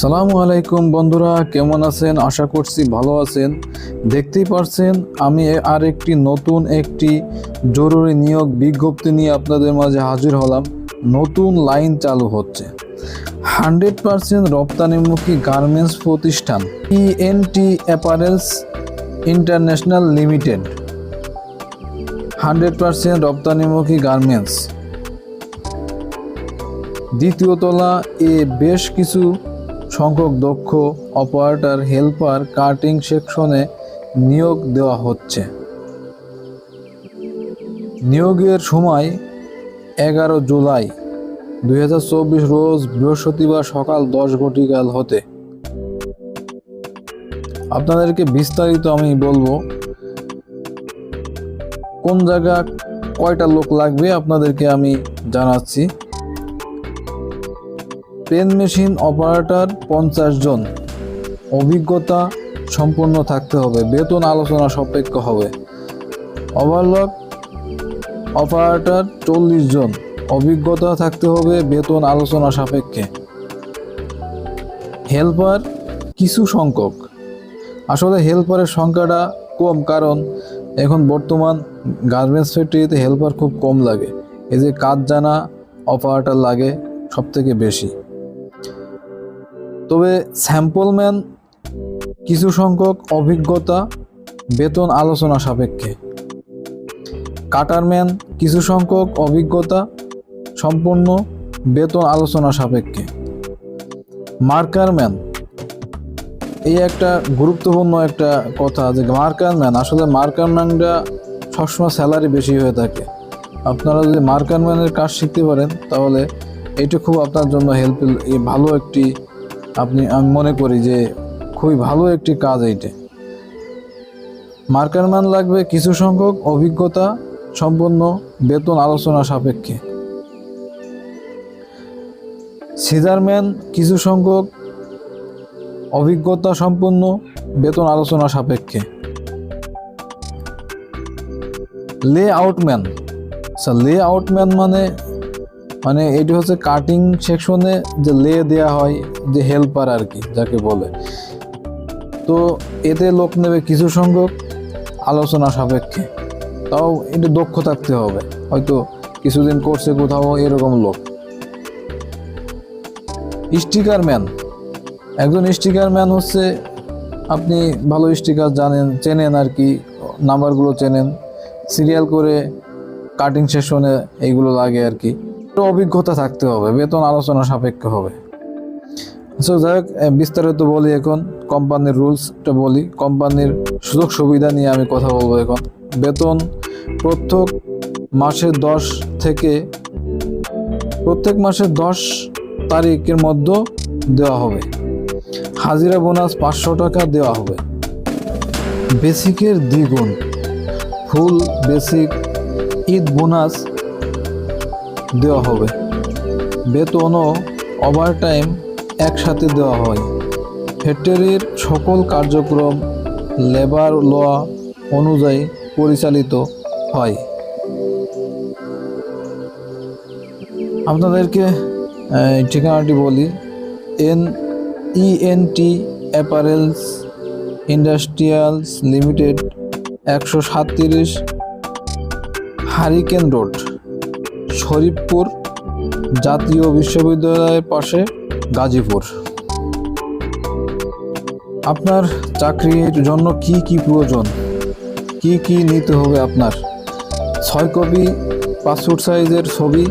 আসসালামু আলাইকুম বন্ধুরা, কেমন আছেন? আশা করছি ভালো আছেন। দেখতেই পারছেন, আমি আর একটি নতুন একটি জরুরি নিয়োগ বিজ্ঞপ্তি নিয়ে আপনাদের মাঝে হাজির হলাম। নতুন লাইন চালু হচ্ছে। হান্ড্রেড পার্সেন্ট রপ্তানিমুখী গার্মেন্টস প্রতিষ্ঠান ENT apparels international limited hundred percent রপ্তানিমুখী garments. দ্বিতীয় তলা, এ বেশ কিছু সংখ্যক দক্ষ অপারেটর, হেল্পার, কাটিং সেকশনে নিয়োগ দেওয়া হচ্ছে। নিয়োগের সময় এগারো জুলাই দু হাজার চব্বিশ রোজ বৃহস্পতিবার সকাল দশ ঘটিকাল হতে। আপনাদেরকে বিস্তারিত আমি বলব, কোন জায়গা কয়টা লোক লাগবে আপনাদেরকে আমি জানাচ্ছি। পেন মেশিন অপারেটর পঞ্চাশ জন। অভিজ্ঞতা সম্পন্ন থাকতে হবে। বেতন আলোচনা সাপেক্ষ হবে। ওভারলক অপারেটর চল্লিশ জন। অভিজ্ঞতা থাকতে হবে বেতন আলোচনা সাপেক্ষে। হেল্পার কিছু সংখ্যক। আসলে হেল্পারের সংখ্যাটা কম কারণ এখন বর্তমান গার্মেন্টস ফ্যাক্টরিতে হেল্পার খুব কম লাগে। এই যে কাজ জানা অপারেটার লাগে সব থেকে বেশি। তবে স্যাম্পলম্যান কিছু সংখ্যক অভিজ্ঞতা, বেতন আলোচনা সাপেক্ষে। কাটারম্যান, কিছু সংখ্যক অভিজ্ঞতা, সম্পূর্ণ বেতন আলোচনা সাপেক্ষে। মার্কারম্যান, এই একটা গুরুত্বপূর্ণ একটা কথা যে মার্কারম্যান, আসলে মার্কারম্যানটা সবসময় স্যালারি বেশি হয়ে থাকে। আপনারা যদি মার্কারম্যানের কাজ শিখতে পারেন, তাহলে এটা খুব আপনার জন্য হেল্প ভালো একটি আপনি আমি মনে করি যে খুবই ভালো একটি কাজ এইটা। মার্কারম্যান লাগবে কিছু সংখ্যক অভিজ্ঞতা সম্পন্ন বেতন আলোচনা সাপেক্ষে। সিজারম্যান কিছু সংখ্যক অভিজ্ঞতা সম্পন্ন বেতন আলোচনা সাপেক্ষে। লে আউটম্যান আচ্ছা লে আউটম্যান মানে মানে এটি হচ্ছে কাটিং সেকশনে যে লে দেয়া হয়, যে হেল্পার আর কি, যাকে বলে। তো এতে লোক নেবে কিছু সংখ্যক আলোচনা সাপেক্ষে। তাও একটু দক্ষ থাকতে হবে। হয়তো কিছুদিন করছে কোথাও এরকম লোক। স্টিকার ম্যান একজন স্টিকার ম্যান হচ্ছে, আপনি ভালো স্টিকার জানেন, চেনেন আর কি নাম্বারগুলো চেনেন। সিরিয়াল করে কাটিং সেশনে এইগুলো লাগে আর কি। একটু অভিজ্ঞতা থাকতে হবে, বেতন আলোচনা সাপেক্ষ হবে। সো যাই হোক বিস্তারিত বলি এখন, কোম্পানির রুলসটা বলি। কোম্পানির সুযোগ সুবিধা নিয়ে আমি কথা বলব এখন। বেতন প্রত্যেক মাসের দশ থেকে, প্রত্যেক মাসের দশ তারিখের মধ্যে দেওয়া হবে। হাজিরা বোনাস পাঁচশো টাকা দেওয়া হবে। বেসিকের দ্বিগুণ। ফুল বেসিক ঈদ বোনাস দেওয়া হবে। বেতন ও ওভারটাইম একসাথে দেওয়া হয়। ফ্যাক্টরির সকল কার্যক্রম লেবার ল অনুযায়ী পরিচালিত হয়। আপনাদেরকে ঠিকানাটি বলি। N ENT apparels industrials limited একশো সাতত্রিশ হারিকেন রোড। শরীফপুর জাতীয় বিশ্ববিদ্যালয়ের পাশে গাজীপুর। আপনার চাকরির জন্য কি কি প্রয়োজন? কি কি নিতে হবে আপনার? ছয় কপি পাসপোর্ট সাইজের ছবি,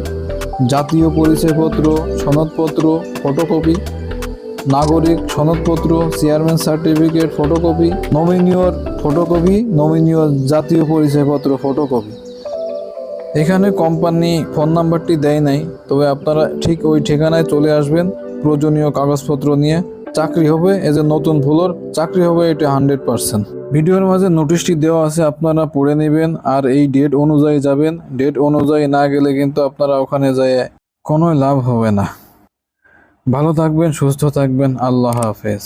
জাতীয় পরিচয়পত্র, সনদপত্র, ফটোকপি, নাগরিক সনদপত্র, চেয়ারম্যান সার্টিফিকেট, ফটোকপি, নমিনিয়র ফটোকপি, নমিনিয়র জাতীয় পরিচয়পত্র, ফটোকপি। এখানে কোম্পানি ফোন নাম্বারটি দেয় নাই, তবে আপনারা ঠিক ওই ঠিকানায় চলে আসবেন প্রয়োজনীয় কাগজপত্র নিয়ে। চাকরি হবে এজ এ নতুন ফ্লোর চাকরি হবে এটা হান্ড্রেড পার্সেন্ট ভিডিওর মাঝে নোটিশটি দেওয়া আছে, আপনারা পড়ে নেবেন আর এই ডেট অনুযায়ী যাবেন। ডেট অনুযায়ী না গেলে কিন্তু আপনারা ওখানে যায় কোনো লাভ হবে না। ভালো থাকবেন, সুস্থ থাকবেন, আল্লাহ হাফেজ।